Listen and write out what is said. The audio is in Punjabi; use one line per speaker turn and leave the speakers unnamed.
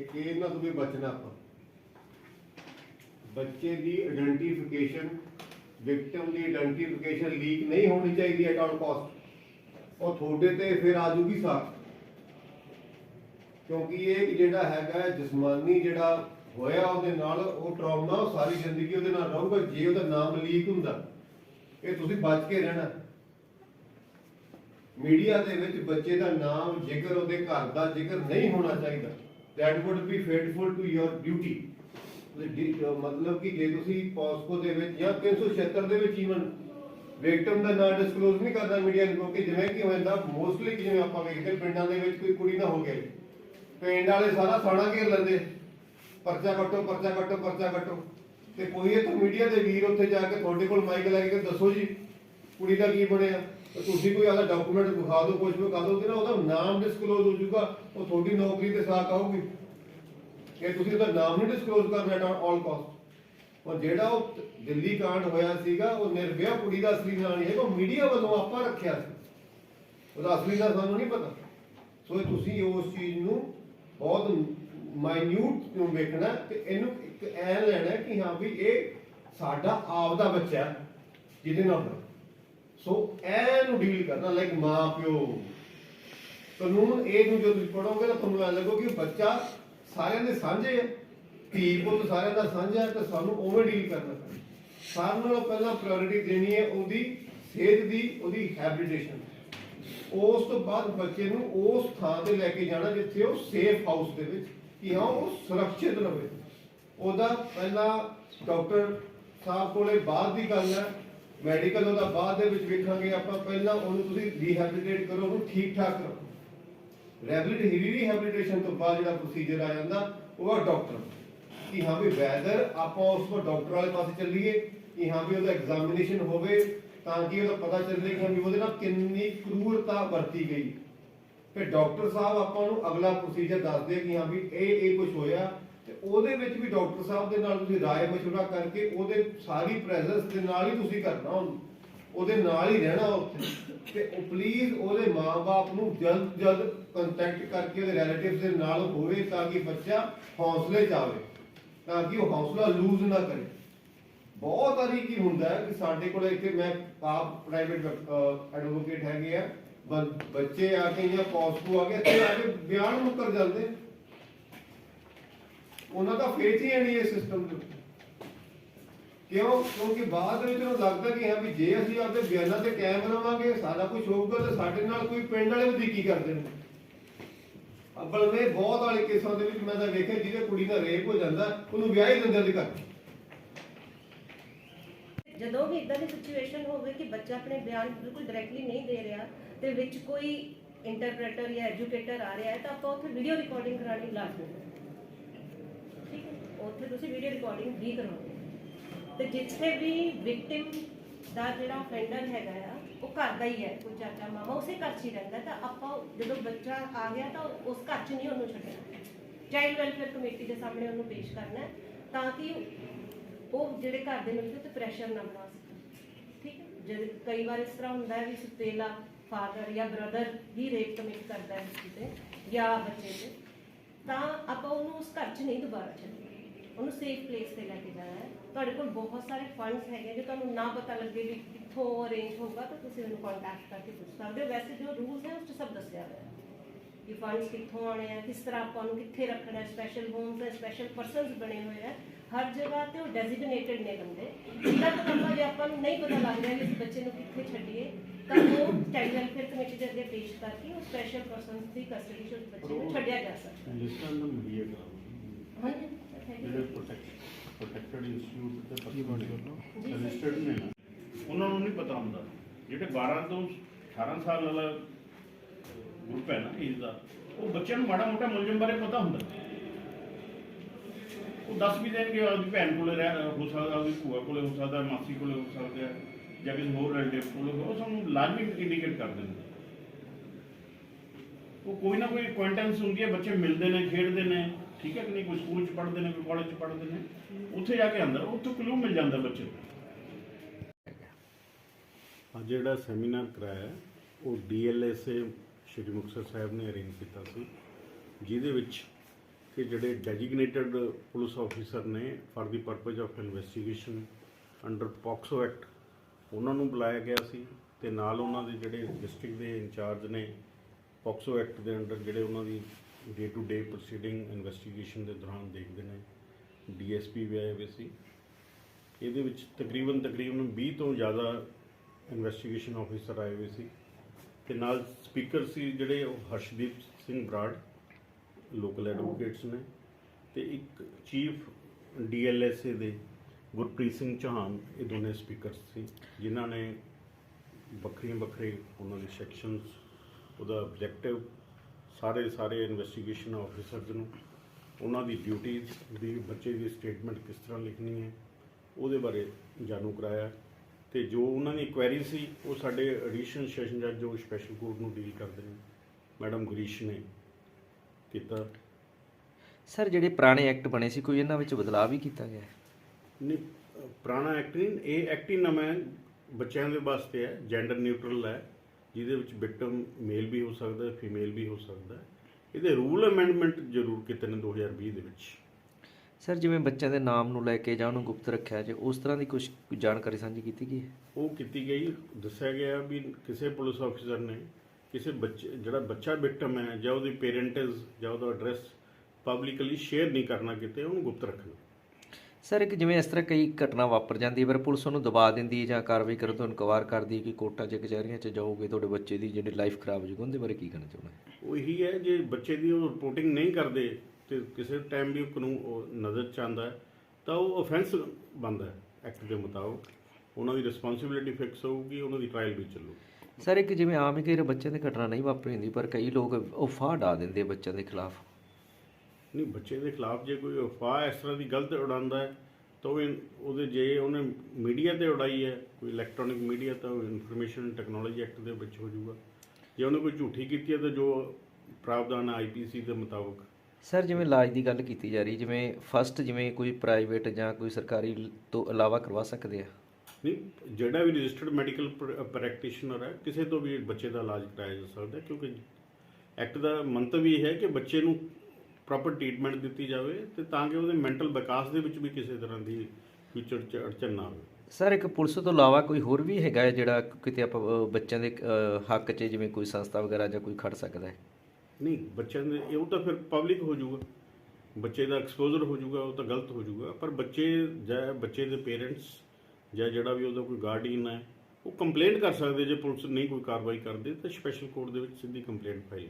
ਇੱਕ ਇਹਨਾਂ ਤੋਂ ਵੀ ਬਚਣਾ ਆਪਾਂ। ਬੱਚੇ ਦੀ ਆਇਡੈਂਟੀਫਿਕੇਸ਼ਨ ਵਿਕਟਮ ਦੀ ਆਇਡੈਂਟੀਫਿਕੇਸ਼ਨ ਲੀਕ ਨਹੀਂ ਹੋਣੀ ਚਾਹੀਦੀ ਐਟ ਆਲ ਕਾਸਟ ਉਹ ਤੁਹਾਡੇ ਤੇ ਫਿਰ ਆ ਜੂਗੀ ਸਾਖ ਕਿਉਂਕਿ ਇਹ ਜਿਹੜਾ ਹੈਗਾ ਜਿਸਮਾਨੀ ਜਿਹੜਾ ਹੋਇਆ ਉਹਦੇ ਨਾਲ ਉਹ ਟਰਾਮਾ ਸਾਰੀ ਜ਼ਿੰਦਗੀ ਉਹਦੇ ਨਾਲ ਰਹੂਗਾ, ਜੇ ਉਹਦਾ ਨਾਮ ਲੀਕ ਹੁੰਦਾ। ਇਹ ਤੁਸੀਂ ਬਚ ਕੇ ਰਹਿਣਾ। ਮੀਡੀਆ ਦੇ ਵਿੱਚ ਬੱਚੇ ਦਾ ਨਾਮ, ਜ਼ਿਕਰ ਉਹਦੇ ਘਰ ਦਾ ਜ਼ਿਕਰ ਨਹੀਂ ਹੋਣਾ ਚਾਹੀਦਾ। That would be faithful to your duty. ਮਤਲਬ ਕਿ ਜੇ ਤੁਸੀਂ ਪੋਸਕੋ ਦੇ ਵਿੱਚ ਜਾਂ 376 ਦੇ ਵਿੱਚ ਈਵਨ ਵਿਕਟਮ ਦਾ ਨਾਮ ਡਿਸਕਲੋਜ਼ ਨਹੀਂ ਕਰਦਾ ਮੀਡੀਆ ਨੂੰ ਕਿਉਂਕਿ ਜਿਵੇਂ ਕਿ ਹੋ ਜਾਂਦਾ ਮੋਸਟਲੀ ਜਿਵੇਂ ਆਪਾਂ ਵੇਖਦੇ ਪਿੰਡਾਂ ਦੇ ਵਿੱਚ ਕੋਈ ਕੁੜੀ ਨਾ ਹੋ ਗਈ ਪਿੰਡ ਵਾਲੇ ਸਾਰਾ ਸਾਣਾ ਘੇਰ ਲੈਂਦੇ ਪਰਚਾ ਕੱਟੋ ਪਰਚਾ ਕੱਟੋ ਪਰਚਾ ਕੱਟੋ ਤੇ ਕੋਈ ਇਹ ਤਾਂ ਮੀਡੀਆ ਦੇ ਵੀਰ ਉੱਥੇ ਜਾ ਕੇ ਤੁਹਾਡੇ ਕੋਲ ਮਾਈਕ ਲੈ ਕੇ ਦੱਸੋ ਜੀ ਕੁੜੀ ਦਾ ਕੀ ਬਣਿਆ ਤੇ ਤੁਸੀਂ ਕੋਈ ਆਦਾ ਡਾਕੂਮੈਂਟ ਦਿਖਾ ਦਿਓ ਕੁਝ ਵੀ ਕਰ ਦਿਓ ਤੇ ਨਾ ਉਹਦਾ ਨਾਮ ਡਿਸਕਲੋਜ਼ ਹੋ ਜਾਊਗਾ, ਉਹ ਤੁਹਾਡੀ ਨੌਕਰੀ ਤੇ ਸਾਕ ਆਊਗੀ। ਇਹ ਤੁਸੀਂ ਉਹਦਾ ਨਾਮ ਨਹੀਂ ਡਿਸਕਲੋਜ਼ ਕਰਨਾ ਐਟ ਆਲ ਕਾਸਟ ਔਰ ਜਿਹੜਾ ਉਹ ਦਿੱਲੀ ਕਾਂਡ ਹੋਇਆ ਸੀਗਾ, ਉਹ ਨਿਰਭਇਆ ਕੁੜੀ ਦਾ ਅਸਲੀ ਨਾਮ ਨਹੀਂ ਹੈ ਉਹ ਮੀਡੀਆ ਵੱਲੋਂ ਆਪਾਂ ਰੱਖਿਆ ਸੀ। ਉਹਦਾ ਅਸਲੀ ਨਾਮ ਸਾਨੂੰ ਨਹੀਂ ਪਤਾ। ਸੋ ਇਹ ਤੁਸੀਂ ਉਸ ਚੀਜ਼ ਨੂੰ ਬਹੁਤ ਮਾਈਨਿਊਟ ਨੂੰ ਵੇਖਣਾ ਤੇ ਇਹਨੂੰ ਇੱਕ ਐ ਲੈਣਾ ਕਿ ਹਾਂ ਵੀ ਇਹ ਸਾਡਾ ਆਪ ਦਾ ਬੱਚਾ ਜਿਹਦੇ ਨਾਲ ਸੋ ਐ ਡੀਲ ਕਰਨਾ ਲਾਈਕ ਮਾਂ ਪਿਓ। ਕਾਨੂੰਨ ਇਹ ਨੂੰ ਜਦੋਂ ਪੜੋਗੇ ਤਾਂ ਤੁਹਾਨੂੰ ਐ ਲੱਗੋ ਕਿ ਬੱਚਾ ਸਾਰਿਆਂ ਦੇ ਸਾਂਝੇ ਹੈ ਧੀ ਪੁੱਤ ਸਾਰਿਆਂ ਦਾ ਸਾਂਝਾ ਹੈ ਤੇ ਸਾਨੂੰ ਉਵੇਂ ਡੀਲ ਕਰਨਾ ਪੈਣਾ। ਸਾਰਿਆਂ ਨਾਲੋਂ ਪਹਿਲਾਂ ਪ੍ਰਾਇੋਰਟੀ ਦੇਣੀ ਹੈ ਉਹਦੀ ਸਿਹਤ ਦੀ, ਉਹਦੀ ਹੈਬਿਟੇਸ਼ਨ ਉਸ ਤੋਂ ਬਾਅਦ ਬੱਚੇ ਨੂੰ ਉਸ ਥਾਂ ਤੇ ਲੈ ਕੇ ਜਾਣਾ ਜਿੱਥੇ ਉਹ ਸੇਫ ਹਾਊਸ ਦੇ ਵਿੱਚ, ਕਿ ਹਾਂ, ਉਹ ਸੁਰੱਖਿਅਤ ਰਹੇ। ਉਹਦਾ ਪਹਿਲਾਂ ਡਾਕਟਰ ਸਾਹਿਬ ਕੋਲੇ ਬਾਅਦ ਦੀ ਗੱਲ ਹੈ। ਮੈਡੀਕਲ ਉਹਦਾ ਬਾਅਦ ਦੇ ਵਿੱਚ ਵੇਖਾਂਗੇ, ਆਪਾਂ ਪਹਿਲਾਂ ਉਹਨੂੰ ਤੁਸੀਂ ਰੀਹੈਬਿਲਿਟੇਟ ਕਰੋ, ਉਹਨੂੰ ਠੀਕ ਠਾਕ ਕਰੋ ਰੈਬਿਲਿਟ ਰੀਹੈਬਿਲਿਟੇਸ਼ਨ ਤੋਂ ਬਾਅਦ ਜਿਹੜਾ ਪ੍ਰੋਸੀਜਰ ਆ ਜਾਂਦਾ, ਉਹ ਆ ਡਾਕਟਰ ਕਿ ਹਾਂ ਵੀ ਵੈਦਰ ਆਪਾਂ ਉਸ ਤੋਂ ਡਾਕਟਰ ਵਾਲੇ ਪਾਸੇ ਚੱਲੀਏ, ਕਿ ਹਾਂ ਵੀ ਉਹਦਾ ਐਗਜ਼ਾਮੀਨੇਸ਼ਨ ਹੋਵੇ, ਤਾਂ ਕਿ ਉਹਦਾ ਪਤਾ ਚੱਲੇ ਕਿ ਵੀ ਉਹਦੇ ਨਾਲ ਕਿੰਨੀ ਕਰੂਰਤਾ ਵਰਤੀ ਗਈ। ਫਿਰ ਡਾਕਟਰ ਸਾਹਿਬ ਆਪਾਂ ਨੂੰ ਅਗਲਾ ਪ੍ਰੋਸੀਜਰ ਦੱਸਦੇ ਕਿ ਹਾਂ ਵੀ ਇਹ ਇਹ ਕੁਝ ਹੋਇਆ ਤੇ ਉਹਦੇ ਵਿੱਚ ਵੀ ਡਾਕਟਰ ਸਾਹਿਬ ਦੇ ਨਾਲ ਤੁਸੀਂ ਰਾਏ ਮਸ਼ਵਰਾ ਕਰਕੇ ਉਹਦੇ ਸਾਰੀ ਪ੍ਰੈਜ਼ੈਂਸ ਦੇ ਨਾਲ ਹੀ ਤੁਸੀਂ ਕਰਨਾ ਉਹਨੂੰ। ਉਹਦੇ ਨਾਲ ਹੀ ਰਹਿਣਾ ਉੱਥੇ। ਤੇ ਉਹ ਪਲੀਜ਼ ਉਹਦੇ ਮਾਪੇ ਨੂੰ ਜਲਦ ਜਲਦ ਕੰਟੈਕਟ ਕਰਕੇ ਉਹਦੇ ਰਿਲੇਟਿਵਸ ਦੇ ਨਾਲ ਹੋਵੇ ਤਾਂ ਕਿ ਬੱਚਾ ਹੌਸਲੇ ਚ ਆਵੇ, ਤਾਂ ਕਿ ਉਹ ਹੌਸਲਾ ਲੂਜ਼ ਨਾ ਕਰੇ। ਬਹੁਤ ਵਾਰੀ ਕੀ ਹੁੰਦਾ ਕਿ ਸਾਡੇ ਕੋਲ ਇੱਥੇ ਮੈਂ ਆਪ ਪ੍ਰਾਈਵੇਟ ਐਡਵੋਕੇਟ ਹੈਗੇ ਆ। ਬੱਚੇ ਆ ਕੇ ਜਾਂ ਪੋਸਕੋ ਆ ਕੇ ਇੱਥੇ ਆ ਕੇ ਬਿਆਨ ਮੁੱਕਰ ਜਾਂਦੇ। ਉਹਨਾਂ ਦਾ ਫੇਥ ਹੀ ਹੈ ਨਹੀਂ ਇਹ ਸਿਸਟਮ ਦੇ ਉੱਤੇ। ਕਿਉਂ? ਕਿਉਂਕਿ ਬਾਅਦ ਵਿੱਚ ਉਹਨੂੰ ਲੱਗਦਾ ਕਿ ਹਾਂ ਵੀ ਜੇ ਅਸੀਂ ਆਪਦੇ ਬਿਆਨਾਂ ਤੇ ਕਾਇਮ ਰਵਾਂਗੇ ਸਾਰਾ ਕੁਝ ਹੋਊਗਾ ਤੇ ਸਾਡੇ ਨਾਲ ਕੋਈ ਪਿੰਡ ਵਾਲੇ ਵਧੀਕੀ ਕਰਦੇ ਨੇ? ਅੱਬਲ ਮੈਂ ਬਹੁਤ ਵਾਲੇ ਕੇਸਾਂ ਦੇ ਵਿੱਚ ਮੈਂ ਤਾਂ ਵੇਖਿਆ, ਜਿਹਦੇ ਕੁੜੀ ਦਾ ਰੇਪ ਹੋ ਜਾਂਦਾ, ਉਹਨੂੰ ਵਿਆਹ ਹੀ ਦਿੰਦੇ ਦੇ ਘਰ
ਜਦੋਂ ਵੀ ਇਦਾਂ ਦੀ ਸਿਚੁਏਸ਼ਨ ਹੋਵੇ ਕਿ ਬੱਚਾ ਆਪਣੇ ਬਿਆਨ ਬਿਲਕੁਲ ਡਾਇਰੈਕਟਲੀ ਨਹੀਂ ਦੇ ਰਿਹਾ ਤੇ ਵਿੱਚ ਕੋਈ ਇੰਟਰਪ੍ਰੀਟਰ ਜਾਂ ਐਜੂਕੇਟਰ ਆ ਰਿਹਾ ਹੈ, ਤਾਂ ਆਪਾਂ ਉੱਥੇ ਵੀਡੀਓ ਰਿਕਾਰਡਿੰਗ ਕਰਾਣੀ ਲਾਜ਼ਮੀ ਹੈ ਠੀਕ ਹੈ। ਉੱਥੇ ਤੁਸੀਂ ਵੀਡੀਓ ਰਿਕਾਰਡਿੰਗ ਵੀ ਕਰਵਾਉਂਦੇ ਹੋ। ਤੇ ਜਿੱਥੇ ਵੀ ਵਿਕਟਿਮ ਦਾ ਜਿਹੜਾ offender ਹੈਗਾ ਆ, ਉਹ ਘਰ ਦਾ ਹੀ ਹੈ, ਕੋਈ ਚਾਚਾ ਮਾਮਾ ਉਸੇ ਘਰ 'ਚ ਹੀ ਰਹਿੰਦਾ ਤਾਂ ਆਪਾਂ ਜਦੋਂ ਬੱਚਾ ਆ ਗਿਆ ਤਾਂ ਉਸ ਘਰ 'ਚ ਨਹੀਂ ਉਹਨੂੰ ਛੱਡਣਾ। ਚਾਈਲਡ ਵੈਲਫੇਅਰ ਕਮੇਟੀ ਦੇ ਸਾਹਮਣੇ ਉਹਨੂੰ ਪੇਸ਼ ਕਰਨਾ ਤਾਂ ਕਿ ਉਹ ਜਿਹੜੇ ਘਰ ਦੇ ਮਿਲਦੇ ਤੇ ਪ੍ਰੈਸ਼ਰ ਨਾ ਬਣਾ ਸਕਣ। ਠੀਕ ਹੈ? ਜਦ ਕਈ ਵਾਰ ਇਸ ਤਰ੍ਹਾਂ ਹੁੰਦਾ ਹੈ ਵੀ ਸੁਤੇਲਾ ਫਾਦਰ ਜਾਂ ਬ੍ਰਦਰ ਹੀ ਰੇਪ ਕਮਿਟ ਕਰਦਾ ਹੈ ਕਿਸੇ ਜਾਂ ਬੱਚੇ ਤੇ, ਤਾਂ ਆਪਾਂ ਉਹਨੂੰ ਉਸ ਘਰ 'ਚ ਨਹੀਂ ਦੁਬਾਰਾ ਛੱਡਣਾ। ਉਹਨੂੰ ਸੇਫ ਪਲੇਸ ਤੇ ਲੈ ਕੇ ਜਾਣਾ ਹੈ। ਤੁਹਾਡੇ ਕੋਲ ਬਹੁਤ ਸਾਰੇ ਫੰਡਸ ਹੈਗੇ ਜੇ ਤੁਹਾਨੂੰ ਨਾ ਪਤਾ ਲੱਗੇ ਵੀ ਕਿੱਥੋਂ ਅਰੇਂਜ ਹੋਊਗਾ ਤਾਂ ਤੁਸੀਂ ਮੈਨੂੰ ਕੰਟੈਕਟ ਕਰਕੇ ਪੁੱਛ ਸਕਦੇ ਹੋ। ਵੈਸੇ ਜੋ ਰੂਲਸ ਹੈ ਉਸ 'ਚ ਸਭ ਦੱਸਿਆ ਹੋਇਆ ਹੈ ਕਿ ਫੰਡਸ ਕਿੱਥੋਂ ਆਣੇ ਆ ਕਿਸ ਤਰ੍ਹਾਂ ਆਪਾਂ ਨੂੰ ਕਿੱਥੇ ਰੱਖਣਾ ਹੈ ਸਪੈਸ਼ਲ ਹੋਮਸ ਹੈ ਸਪੈਸ਼ਲ ਪਰਸਨਸ ਬਣੇ ਹੋਏ ਆ। ਹਰ ਜਗ੍ਹਾ ਤੇ ਉਹ ਡੈਜ਼ਿਗਨੇਟਡ ਨੇ ਬੰਦੇ। ਜਿੱਦਾਂ ਤੱਕ ਆਪਾਂ ਜੇ ਆਪਾਂ ਨੂੰ ਨਹੀਂ ਪਤਾ ਲੱਗ ਰਿਹਾ ਕਿ ਅਸੀਂ ਬੱਚੇ ਨੂੰ ਕਿੱਥੇ ਛੱਡੀਏ ਤਾਂ ਉਹ ਚਾਈਲਡ ਵੈਲਫੇਅਰ ਕਮੇਟੀ ਦੇ ਅੱਗੇ ਪੇਸ਼ ਕਰਕੇ ਉਹ ਸਪੈਸ਼ਲ ਪਰਸਨਸ ਦੀ ਕਸਟਡੀ 'ਚ ਬੱਚੇ ਨੂੰ ਛੱਡਿਆ ਜਾ ਸਕਦਾ
ਲਿਸਟਾਂ ਦਾ ਮੀਡੀਆ ਕਰਾਉਣਾ
ਹਾਂਜੀ ਹੈਗੀ
ਜਿਹੜੇ। ਪ੍ਰੋਟੈਕਟ ਪ੍ਰੋਟੈਕਟਡ ਇੰਸਟੀਚਿਊਟ ਤੇ
ਜੀ?
Person
sir.
ਰਜਿਸਟਰਡ ਨੇ ਨਾ, ਉਹਨਾਂ ਨੂੰ ਨਹੀਂ ਪਤਾ ਹੁੰਦਾ। ਜਿਹੜੇ 12 ਤੋਂ 18 ਸਾਲ ਵਾਲਾ ਗਰੁੱਪ ਹੈ ਨਾ ਏਜ ਦਾ ਉਹ ਬੱਚਿਆਂ ਨੂੰ ਮਾੜਾ ਮੋਟਾ ਮੁਲਜ਼ਮ ਬਾਰੇ ਪਤਾ ਹੁੰਦਾ। ਉਹ ਦੱਸ ਵੀ ਦੇਣਗੇ ਆਪਦੀ ਭੈਣ ਕੋਲੇ ਰਹਿ ਹੋ ਸਕਦਾ ਆਪਦੀ ਭੂਆ ਕੋਲੇ ਹੋ ਸਕਦਾ ਮਾਸੀ ਕੋਲੇ ਹੋ ਸਕਦਾ ਹੈ, ਜਾਂ ਕਿਸੇ ਹੋਰ ਰਿਲੇਟਿਵ ਕੋਲੇ ਹੋ ਉਹ ਸਾਨੂੰ ਲਾਜ਼ਮੀ ਇੰਡੀਕੇਟ ਕਰ ਦਿੰਦੇ ਉਹ ਕੋਈ ਨਾ ਕੋਈ ਕੁਆਇੰਟੈਂਸ ਹੁੰਦੀ ਹੈ ਬੱਚੇ ਮਿਲਦੇ ਨੇ ਖੇਡਦੇ ਨੇ। ਠੀਕ ਹੈ ਕਿ ਨਹੀਂ? ਕੋਈ ਸਕੂਲ ਚ ਪੜ੍ਹਦੇ ਨੇ ਕੋਈ ਕਾਲਜ ਚ ਪੜ੍ਹਦੇ ਨੇ। ਉੱਥੇ ਜਾ ਕੇ ਅੰਦਰ ਉੱਥੋਂ ਕਲੂ ਮਿਲ ਜਾਂਦਾ ਬੱਚੇ ਨੂੰ। ਅੱਜ ਜਿਹੜਾ ਸੈਮੀਨਾਰ ਕਰਾਇਆ ਹੈ, ਉਹ ਡੀਐਲਐਸਏ ਸ਼੍ਰੀ ਮੁਕਤਸਰ ਸਾਹਿਬ ਨੇ ਅਰੇਂਜ ਕੀਤਾ ਸੀ ਜਿਹਦੇ ਵਿੱਚ ਕਿ ਜਿਹੜੇ ਡੈਜਿਗਨੇਟਡ ਪੁਲਿਸ ਆਫੀਸਰ ਨੇ for the purpose of investigation under POCSO act ਉਹਨਾਂ ਨੂੰ ਬੁਲਾਇਆ ਗਿਆ ਸੀ ਤੇ ਨਾਲ ਉਹਨਾਂ ਦੇ ਜਿਹੜੇ ਡਿਸਟ੍ਰਿਕਟ ਦੇ ਇੰਚਾਰਜ ਨੇ ਪੌਕਸੋ ਐਕਟ ਦੇ ਅੰਡਰ ਜਿਹੜੇ ਉਹਨਾਂ ਦੀ day to day proceeding investigation ਦੇ ਦੌਰਾਨ ਦੇਖਦੇ ਨੇ। ਡੀਐਸਪੀ ਵੀ ਆਏ ਹੋਏ ਸੀ। ਇਹਦੇ ਵਿੱਚ ਤਕਰੀਬਨ ਤਕਰੀਬਨ 20 ਤੋਂ ਜ਼ਿਆਦਾ ਇਨਵੈਸਟੀਗੇਸ਼ਨ ਆਫੀਸਰ ਆਏ ਹੋਏ ਸੀ। ਤੇ ਨਾਲ ਸਪੀਕਰ ਸੀ ਜਿਹੜੇ ਉਹ ਹਰਸ਼ਦੀਪ ਸਿੰਘ ਬਰਾੜ ਲੋਕਲ ਐਡਵੋਕੇਟਸ ਨੇ। ਤੇ ਇੱਕ ਚੀਫ ਡੀਐਲਐਸਏ ਦੇ ਗੁਰਪ੍ਰੀਤ ਸਿੰਘ ਚੌਹਾਨ, ਇਹ ਦੋਨੇ ਸਪੀਕਰ ਸੀ, ਜਿਨ੍ਹਾਂ ਨੇ ਵੱਖਰੀਆਂ ਵੱਖਰੇ ਉਹਨਾਂ ਦੇ ਸੈਕਸ਼ਨਸ ਉਹਦਾ ਆਬਜੈਕਟਿਵ ਸਾਰੇ ਸਾਰੇ ਇਨਵੈਸਟੀਗੇਸ਼ਨ ਆਫੀਸਰਸ ਨੂੰ ਉਹਨਾਂ ਦੀ ਡਿਊਟੀਜ਼ ਦੀ ਬੱਚੇ ਦੀ ਸਟੇਟਮੈਂਟ ਕਿਸ ਤਰ੍ਹਾਂ ਲਿਖਣੀ ਹੈ ਉਹਦੇ ਬਾਰੇ ਜਾਣੂ ਕਰਾਇਆ। ਤੇ ਜੋ ਉਹਨਾਂ ਦੀ ਕੁਐਰੀ ਸੀ ਉਹ ਸਾਡੇ ਐਡੀਸ਼ਨਲ ਸੈਸ਼ਨ ਜੱਜ ਜੋ ਸਪੈਸ਼ਲ ਕੋਰਟ ਨੂੰ ਡੀਲ ਕਰਦੇ ਨੇ। ਮੈਡਮ ਗਰੀਸ਼ ਨੇ ਕੀਤਾ।
ਸਰ ਜਿਹੜੇ ਪੁਰਾਣੇ ਐਕਟ ਬਣੇ ਸੀ ਕੋਈ ਇਹਨਾਂ ਵਿੱਚ ਬਦਲਾਅ ਵੀ ਕੀਤਾ ਗਿਆ ਹੈ?
ਨਹੀਂ ਪੁਰਾਣਾ ਐਕਟ ਨਹੀਂ ਇਹ ਐਕਟ ਹੀ ਨਵਾਂ ਹੈ ਬੱਚਿਆਂ ਦੇ ਵਾਸਤੇ ਹੈ ਜੈਂਡਰ ਨਿਊਟਰਲ ਹੈ। ਜਿਹਦੇ ਵਿੱਚ ਵਿਕਟਮ ਮੇਲ ਵੀ ਹੋ ਸਕਦਾ ਹੈ ਫੀਮੇਲ ਵੀ ਹੋ ਸਕਦਾ ਹੈ। ਇਹਦੇ ਰੂਲ ਅਮੈਂਡਮੈਂਟ ਜ਼ਰੂਰ ਕੀਤੇ ਨੇ 2020 ਦੇ ਵਿੱਚ।
ਸਰ ਜਿਵੇਂ ਬੱਚਿਆਂ ਦੇ ਨਾਮ ਨੂੰ ਲੈ ਕੇ ਜਾਂ ਉਹਨੂੰ ਗੁਪਤ ਰੱਖਿਆ ਜੇ ਉਸ ਤਰ੍ਹਾਂ ਦੀ ਕੁਝ ਜਾਣਕਾਰੀ ਸਾਂਝੀ ਕੀਤੀ ਗਈ ਹੈ?
ਉਹ ਕੀਤੀ ਗਈ। ਦੱਸਿਆ ਗਿਆ ਵੀ ਕਿਸੇ ਪੁਲਿਸ ਅਫਸਰ ਨੇ ਕਿਸੇ ਬੱਚੇ ਜਿਹੜਾ ਬੱਚਾ ਵਿਕਟਮ ਹੈ ਜਾਂ ਉਹਦੀ ਪੇਰੈਂਟਸ ਜਾਂ ਉਹਦਾ ਐਡਰੈਸ ਪਬਲਿਕਲੀ ਸ਼ੇਅਰ ਨਹੀਂ ਕਰਨਾ ਕਿਤੇ ਉਹਨੂੰ ਗੁਪਤ ਰੱਖਣਾ।
ਸਰ ਇੱਕ ਜਿਵੇਂ ਇਸ ਤਰ੍ਹਾਂ ਕਈ ਘਟਨਾ ਵਾਪਰ ਜਾਂਦੀ ਹੈ ਪਰ ਪੁਲਿਸ ਉਹਨੂੰ ਦਬਾ ਦਿੰਦੀ ਹੈ ਜਾਂ ਕਾਰਵਾਈ ਕਰਨ ਤੋਂ ਇਨਕਾਰ ਕਰਦੀ ਹੈ ਕਿ ਕੋਰਟਾਂ 'ਚ ਕਚਹਿਰੀਆਂ 'ਚ ਜਾਓਗੇ ਤੁਹਾਡੇ ਬੱਚੇ ਦੀ ਜਿਹੜੀ ਲਾਈਫ ਖਰਾਬ ਹੋ ਜਾਊਗੀ ਉਹਦੇ ਬਾਰੇ ਕੀ ਕਹਿਣਾ ਚਾਹੁੰਦੇ?
ਉਹ ਇਹੀ ਹੈ ਜੇ ਬੱਚੇ ਦੀ ਉਹ ਰਿਪੋਰਟਿੰਗ ਨਹੀਂ ਕਰਦੇ ਤੇ ਕਿਸੇ ਟਾਈਮ ਵੀ ਉਹ ਕਾਨੂੰਨ ਨਜ਼ਰ ਚ ਆਉਂਦਾ ਹੈ ਤਾਂ ਉਹ ਅਫੈਂਸ ਬਣਦਾ ਹੈ ਐਕਟ ਦੇ ਮੁਤਾਬਕ। ਉਹਨਾਂ ਦੀ ਰਿਸਪੌਂਸਿਬਿਲਿਟੀ ਫਿਕਸ ਹੋਊਗੀ ਉਹਨਾਂ ਦੀ ਟ੍ਰਾਇਲ ਵੀ ਚੱਲੂ
ਸਰ ਇੱਕ ਜਿਵੇਂ ਆਮ ਹੀ ਕਈ ਬੱਚਿਆਂ ਦੇ ਘਟਨਾ ਨਹੀਂ ਵਾਪਰੀ ਹੁੰਦੀ ਪਰ ਕਈ ਲੋਕ ਉਹ ਫਾਹ ਡਾ ਦਿੰਦੇ ਬੱਚਿਆਂ ਦੇ ਖਿਲਾਫ।
ਨਹੀਂ ਬੱਚੇ ਦੇ ਖਿਲਾਫ ਜੇ ਕੋਈ ਅਫਵਾਹ ਇਸ ਤਰ੍ਹਾਂ ਦੀ ਗਲਤ ਉਡਾਉਂਦਾ ਹੈ ਤਾਂ ਉਹ ਉਹਦੇ ਜੇ ਉਹਨੇ ਮੀਡੀਆ ਤੇ ਉਡਾਈ ਹੈ ਕੋਈ ਇਲੈਕਟ੍ਰੋਨਿਕ ਮੀਡੀਆ ਤਾਂ ਉਹ ਇਨਫੋਰਮੇਸ਼ਨ ਟੈਕਨੋਲੋਜੀ ਐਕਟ ਦੇ ਵਿੱਚ ਹੋ ਜਾਊਗਾ। ਜੇ ਉਹਨੇ ਕੋਈ ਝੂਠੀ ਕੀਤੀ ਹੈ ਤਾਂ ਜੋ ਪ੍ਰਾਵਧਾਨ ਆਈਪੀਸੀ ਦੇ ਮੁਤਾਬਕ।
ਸਰ ਜਿਵੇਂ ਇਲਾਜ ਦੀ ਗੱਲ ਕੀਤੀ ਜਾ ਰਹੀ ਜਿਵੇਂ ਫਸਟ ਜਿਵੇਂ ਕੋਈ ਪ੍ਰਾਈਵੇਟ ਜਾਂ ਕੋਈ ਸਰਕਾਰੀ ਤੋਂ ਇਲਾਵਾ ਕਰਵਾ ਸਕਦੇ ਆ?
ਨਹੀਂ ਜਿਹੜਾ ਵੀ ਰਜਿਸਟਰਡ ਮੈਡੀਕਲ ਪ੍ਰੈਕਟੀਸ਼ਨਰ ਹੈ ਕਿਸੇ ਤੋਂ ਵੀ ਬੱਚੇ ਦਾ ਇਲਾਜ ਕਰਾਇਆ ਜਾ ਸਕਦਾ ਕਿਉਂਕਿ ਐਕਟ ਦਾ ਮੰਤਵ ਇਹ ਹੈ ਕਿ ਬੱਚੇ ਨੂੰ ਪ੍ਰੋਪਰ ਟ੍ਰੀਟਮੈਂਟ ਦਿੱਤੀ ਜਾਵੇ ਤੇ ਤਾਂ ਕਿ ਉਹਦੇ ਮੈਂਟਲ ਵਿਕਾਸ ਦੇ ਵਿੱਚ ਵੀ ਕਿਸੇ ਤਰ੍ਹਾਂ ਦੀ ਫਿਊਚਰ ਚ ਅੜਚਨ ਨਾ ਆਵੇ।
ਸਰ ਇੱਕ ਪੁਲਿਸ ਤੋਂ ਇਲਾਵਾ ਕੋਈ ਹੋਰ ਵੀ ਹੈਗਾ ਹੈ ਜਿਹੜਾ ਕਿਤੇ ਆਪਾਂ ਬੱਚਿਆਂ ਦੇ ਹੱਕ 'ਚ ਜਿਵੇਂ ਕੋਈ ਸੰਸਥਾ ਵਗੈਰਾ ਜਾਂ ਕੋਈ ਖੜ ਸਕਦਾ ਹੈ?
ਨਹੀਂ ਬੱਚਿਆਂ ਦੇ ਇਹ ਉਹ ਤਾਂ ਫਿਰ ਪਬਲਿਕ ਹੋ ਜਾਊਗਾ। ਬੱਚੇ ਦਾ ਐਕਸਪੋਜ਼ਰ ਹੋ ਜਾਊਗਾ ਉਹ ਤਾਂ ਗਲਤ ਹੋ ਜਾਊਗਾ। ਪਰ ਬੱਚੇ ਜਾਂ ਬੱਚੇ ਦੇ ਪੇਰੈਂਟਸ ਜਾਂ ਜਿਹੜਾ ਵੀ ਉਹਦਾ ਕੋਈ ਗਾਰਡੀਅਨ ਹੈ ਉਹ ਕੰਪਲੇਂਟ ਕਰ ਸਕਦੇ ਜੇ ਪੁਲਿਸ ਨਹੀਂ ਕੋਈ ਕਾਰਵਾਈ ਕਰਦੀ ਤਾਂ ਸਪੈਸ਼ਲ ਕੋਰਟ ਦੇ ਵਿੱਚ ਸਿੱਧੀ ਕੰਪਲੇਂਟ ਫਾਈਲ